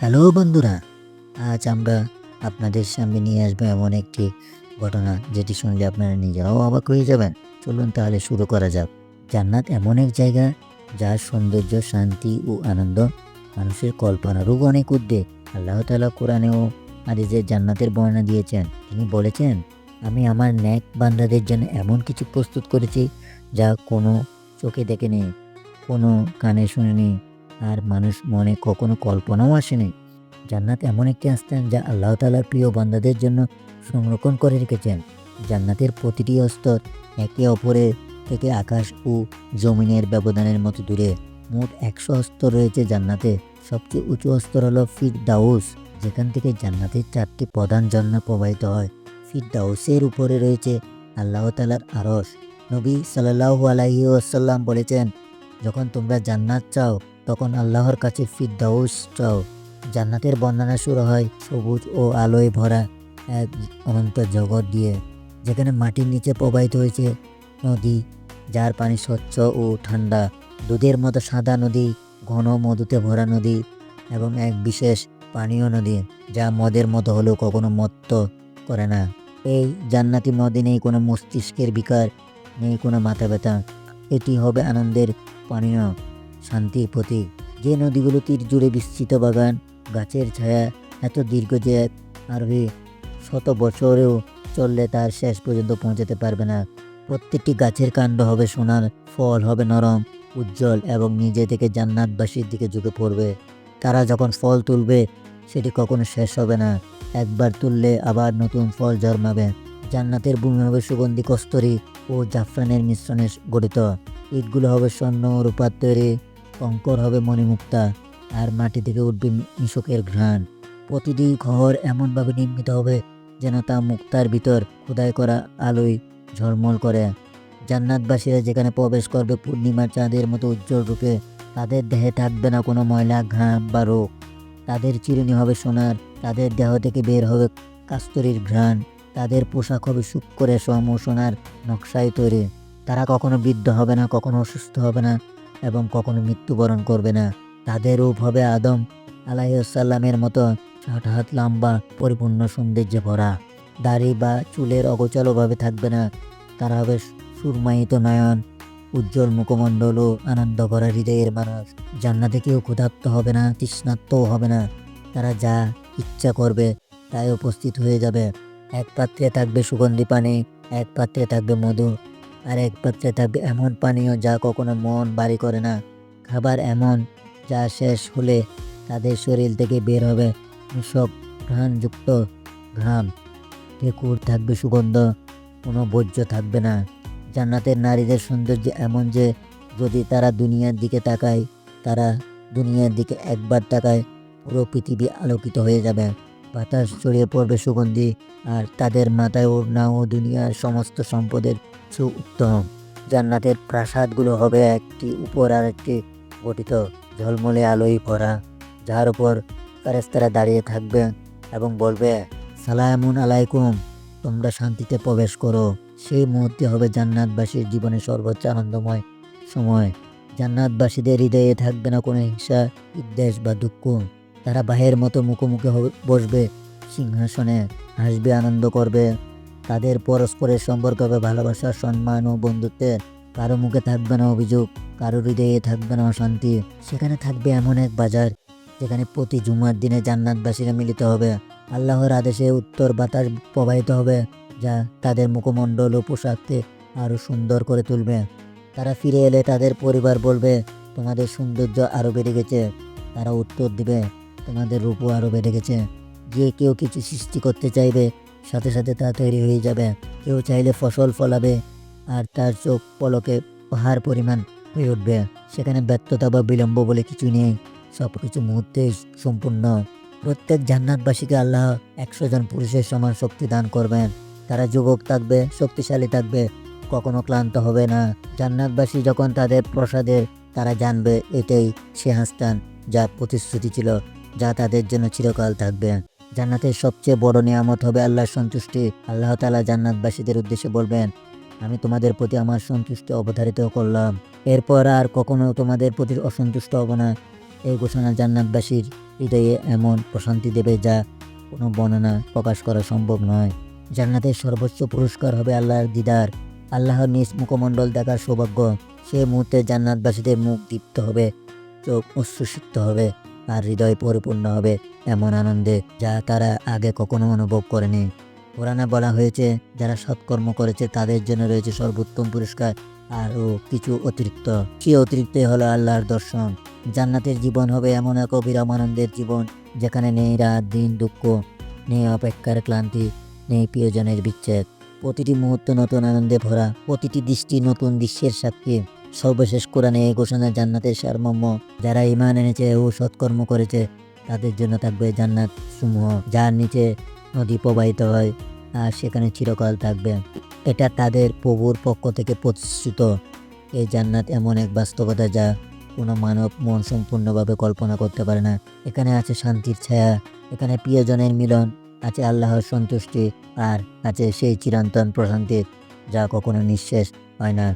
Hello বন্ধুরা, আজ আমরা আপনাদের সামনে নিয়ে আসব এমন একটি ঘটনা যেটি শুনলে আপনারা নিজেরাও অবাক হয়ে যাবেন। চলুন তাহলে শুরু করা যাক। জান্নাত এমন এক জায়গা যার সৌন্দর্য, শান্তি ও আনন্দ মানুষের কল্পনারও অনেক উদ্বেগ। আল্লাহ তালা কোরআনেও হাদিসে জান্নাতের বর্ণনা দিয়েছেন। তিনি বলেছেন, আমি আমার ন্যাক বান্দাদের জন্য এমন কিছু প্রস্তুত করেছি যা কোনো চোখে দেখেনি কোনো কানে শুনেনি আর মানুষ মনে কখনো কল্পনাও আসেনি। জান্নাত এমন একটি স্থান যা আল্লাহ তালার প্রিয় বান্দাদের জন্য সংরক্ষণ করে রেখেছেন। জান্নাতের প্রতিটি স্তর একে অপরের থেকে আকাশ ও জমিনের ব্যবধানের মতো দূরে। মোট একশো স্তর রয়েছে জান্নাতে। সবচেয়ে উঁচু স্তর হলো ফির দাউস যেখান থেকে জান্নাতের চারটি প্রধান ঝর্ণা প্রবাহিত হয়। ফির দাউসের উপরে রয়েছে আল্লাহ তালার আরস নবী সাল্লাহু আলাইহি আসাল্লাম বলেছেন, যখন তোমরা জান্নাত চাও তখন আল্লাহর কাছে ফিরদাউস চাও। জান্নাতের বর্ণনা শুরু হয় সবুজ ও আলোয় ভরা এক অনন্ত জগৎ দিয়ে, যেখানে মাটির নিচে প্রবাহিত হয়েছে নদী, যার পানি স্বচ্ছ ও ঠান্ডা, দুধের মতো সাদা নদী, ঘন মধুতে ভরা নদী এবং এক বিশেষ পানীয় নদী, যা মদের মতো হলেও কখনো মত্ত করে না। এই জান্নাতি নদী নেই কোনো মস্তিষ্কের বিকার, নেই কোনো মাথা ব্যথা এটি হবে আনন্দের পানীয়। শান্তির প্রতীক। যে নদীগুলো তীর জুড়ে বিস্তৃত বাগান, গাছের ছায়া এত দীর্ঘ যে এক আরোহী শত বছরেও চললে তার শেষ পর্যন্ত পৌঁছাতে পারবে না। প্রত্যেকটি গাছের কাণ্ড হবে সোনার, ফল হবে নরম, উজ্জ্বল এবং নিজে থেকে জান্নাতবাসীর দিকে ঝুঁকে পড়বে। তারা যখন ফল তুলবে, সেটি কখনো শেষ হবে না। একবার তুললে আবার নতুন ফল জন্মাবে। জান্নাতের ভূমি হবে সুগন্ধি, কস্তরি ও জাফরানের মিশ্রণে গঠিত। ইটগুলো হবে স্বর্ণ রূপার তৈরি। কঙ্কর হবে মণিমুক্তা। আর মাটি থেকে উঠবে মিশকের ঘ্রাণ। প্রতিটি ঘর এমনভাবে নির্মিত হবে যেন তা মুক্তার ভিতর খোদাই করা আলোয় ঝলমল করে। জান্নাতবাসীরা যেখানে প্রবেশ করবে পূর্ণিমার চাঁদের মতো উজ্জ্বল রূপে, তাদের দেহে থাকবে না কোনো ময়লা, ঘাম বা রোগ। তাদের চিরুনি হবে সোনার, তাদের দেহ থেকে বের হবে কাস্তরির ঘ্রাণ। তাদের পোশাক হবে সুখ করে সম ও সোনার নকশায় তৈরি। তারা কখনো বৃদ্ধ হবে না, কখনো অসুস্থ হবে না। এবং কখনো মৃত্যুবরণ করবে না। তাদের রূপ হবে আদম আলাইসাল্লামের মতো। ষাট হাত লম্বা, পরিপূর্ণ সৌন্দর্যে ভরা। দাড়ি বা চুলের অগোচলভাবে থাকবে না। তারা হবে সুরমায়িত নয়ন, উজ্জ্বল মুখমণ্ডল ও আনন্দ ভরা হৃদয়ের মানুষ। জান্নাতে কেউ ক্ষুধার্ত হবে না, তৃষ্ণার্তও হবে না। তারা যা ইচ্ছা করবে তাই উপস্থিত হয়ে যাবে। এক পাত্রে থাকবে সুগন্ধি পানি, এক পাত্রে থাকবে মধু। আর এক পাত্রে থাকবে এমন পানীয় যা কখনো মন বাড়ি করে না। খাবার এমন যা শেষ হলে তাদের শরীর থেকে বের হবে সব ঘ্রাণযুক্ত ঘাম ঠেকুর থাকবে সুগন্ধ, কোনো বর্জ্য থাকবে না। জান্নাতের নারীদের সৌন্দর্য এমন যে যদি তারা দুনিয়ার দিকে তাকায়, তারা দুনিয়ার দিকে একবার তাকায়, পুরো পৃথিবী আলোকিত হয়ে যাবে। বাতাস ছড়িয়ে পড়বে সুগন্ধি, আর তাদের মাথায় ওড়না ও দুনিয়ার সমস্ত সম্পদের সু উত্তম। জান্নাতের প্রাসাদগুলো হবে একটি উপর আর একটি গঠিত ঝলমলে আলোয় ভরা, যার উপর ফেরেস্তারা দাঁড়িয়ে থাকবে এবং বলবে, সালামুন আলাইকুম, তোমরা শান্তিতে প্রবেশ করো। সেই মুহূর্তে হবে জান্নাতবাসীর জীবনের সর্বোচ্চ আনন্দময় সময়। জান্নাতবাসীদের হৃদয়ে থাকবে না কোনো হিংসা বিদ্বেষ বা দুঃখ। তারা বাহের মতো মুখোমুখি বসবে, সিংহাসনে হাসবে, আনন্দ করবে। তাদের পরস্পরের সম্পর্ক হবে ভালোবাসা, সম্মান ও বন্ধুত্বের। কারও মুখে থাকবে না অভিযোগ, কারও হৃদয়ে থাকবে না অশান্তি। সেখানে থাকবে এমন এক বাজার, যেখানে প্রতি জুমার দিনে জান্নাতবাসীরা মিলিত হবে। আল্লাহর আদেশে উত্তর বাতাস প্রবাহিত হবে, যা তাদের মুখমণ্ডল ও পোশাককে আরও সুন্দর করে তুলবে। তারা ফিরে এলে তাদের পরিবার বলবে, তোমাদের সৌন্দর্য আরও বেড়ে গেছে। তারা উত্তর দিবে, তোমাদের রূপও আরও বেড়ে গেছে। যে কেউ কিছু সৃষ্টি করতে চাইবে সাথে সাথে তা তৈরি হয়ে যাবে। কেউ চাইলে ফসল ফলাবে আর তার চোখ পলকে পাহাড় পরিমাণ হয়ে উঠবে। সেখানে ব্যর্থতা বা বিলম্ব বলে কিছু নেই। সব কিছু মুহূর্তে সম্পূর্ণ। প্রত্যেক জান্নাতবাসীকে আল্লাহ একশো জন পুরুষের সমান শক্তি দান করবেন। তারা যুবক থাকবে, শক্তিশালী থাকবে, কখনো ক্লান্ত হবে না। জান্নাতবাসী যখন তাদের প্রসাদের তারা জানবে এটাই সে হাস্তান যা প্রতিশ্রুতি ছিল, যা তাদের জন্য চিরকাল থাকবে। জান্নাতের সবচেয়ে বড় নিয়ামত হবে আল্লাহর সন্তুষ্টি। আল্লাহ তালা জান্নাতবাসীদের উদ্দেশ্যে বলবেন, আমি তোমাদের প্রতি আমার সন্তুষ্টি অবধারিত করলাম। এরপর আর কখনো তোমাদের প্রতি অসন্তুষ্ট হব না। এই ঘোষণা জান্নাতবাসীর হৃদয়ে এমন প্রশান্তি দেবে যা কোনো বর্ণনা প্রকাশ করা সম্ভব নয়। জান্নাতের সর্বোচ্চ পুরস্কার হবে আল্লাহর দিদার। আল্লাহর নিজ মুখমণ্ডল দেখার সৌভাগ্য। সে মুহূর্তে জান্নাতবাসীদের মুখ দীপ্ত হবে, চোখ উচ্ছ্বসিত হবে। আর হৃদয় পরিপূর্ণ হবে এমন আনন্দে যা তারা আগে কখনো অনুভব করেনি। কোরআনে বলা হয়েছে, যারা সৎকর্ম করেছে তাদের জন্য রয়েছে সর্বোত্তম পুরস্কার আর ও কিছু অতিরিক্ত। কি অতিরিক্ত হলো আল্লাহর দর্শন। জান্নাতের জীবন হবে এমন এক অবিরাম আনন্দের জীবন, যেখানে নেই রাত, দিন, দুঃখ, নেই অপেক্ষার ক্লান্তি, নেই প্রিয়জনের বিচ্ছেদ। প্রতিটি মুহূর্ত নতুন আনন্দে ভরা, প্রতিটি দৃষ্টি নতুন দৃশ্যের সাক্ষী। সর্বশেষ কোরআনে এই ঘোষণা, জান্নাতের সারমর্ম যারা ইমান এনেছে ও সৎকর্ম করেছে, তাদের জন্য থাকবে জান্নাত সমূহ, যার নিচে নদী প্রবাহিত হয় আর সেখানে চিরকাল থাকবে। এটা তাদের প্রভুর পক্ষ থেকে প্রতিষ্ঠিত। এই জান্নাত এমন এক বাস্তবতা যা কোনো মানব মন সম্পূর্ণভাবে কল্পনা করতে পারে না। এখানে আছে শান্তির ছায়া, এখানে প্রিয়জনের মিলন, আছে আল্লাহর সন্তুষ্টি আর আছে সেই চিরন্তন প্রশান্তি যা কখনো নিঃশেষ হয় না।